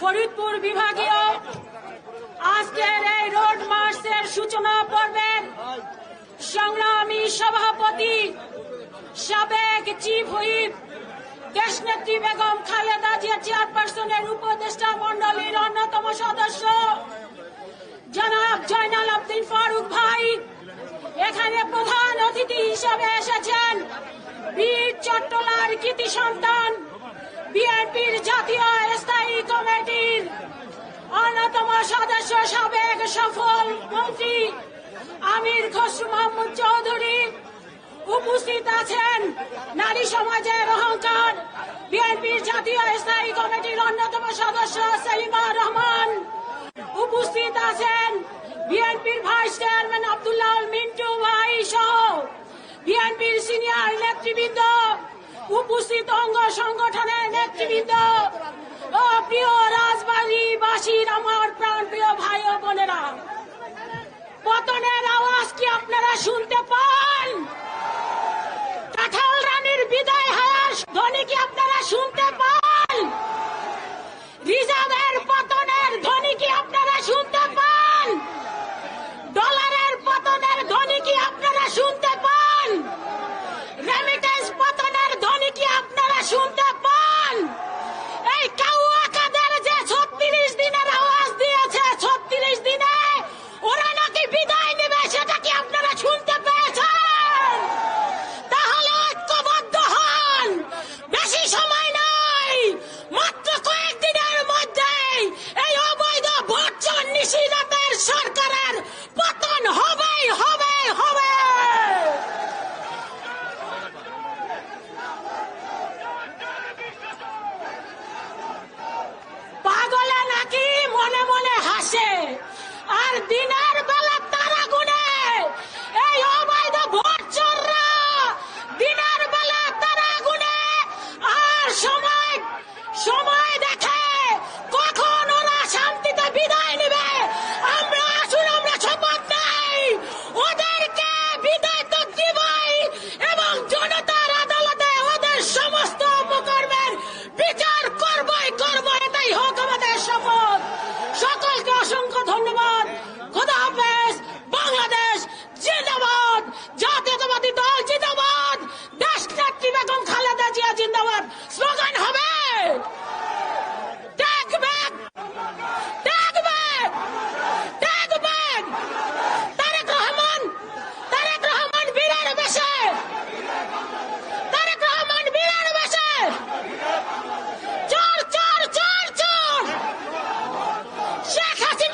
ফরিদপুর বিভাগীয়, আজকের এই রোড মার্চের সূচনা পর্বের সংগ্রামী সভাপতি সাবেক চিফ হুইপ, দেশনেত্রী বেগম খালেদা জিয়া চেয়ারপারসনের উপদেষ্টা মন্ডলীর অন্যতম সদস্য জনাব জয়নাল আব্দিন ফারুক ভাই। এখানে প্রধান অতিথি হিসেবে এসেছেন বীর চট্টলার কৃতি সন্তান বিএনপির জাতীয় স্থায়ী কমিটির অন্যতম সদস্য সাবেক সফল মন্ত্রী আমির খসরু মাহমুদ চৌধুরী উপস্থিত আছেন নারী সমাজের অহংকার। বিএনপির জাতীয় স্থায়ী কমিটির অন্যতম সদস্য সেলিমা রহমান উপস্থিত আছেন। বিএনপির ভাইস চেয়ারম্যান আব্দুল্লাহ মিন্টু ভাই সহ বিএনপির সিনিয়র নেতৃবৃন্দ উপস্থিত অঙ্গ সংগঠনের নেতৃবৃন্দ ও প্রিয় রাজবাড়িবাসীর আমার প্রাণ প্রিয় ভাই ও বোনেরা, পতনের আওয়াজ কি আপনারা শুনতে পান? বেশি সময় নাই। মাত্র কয়েকদিনের এই অবৈধ বর্জন নিষিদ্ধের সরকারের পতন হবেই হবে হবে পাগলে নাকি মনে মনে হাসে। আর দিনে সময় 下卡去。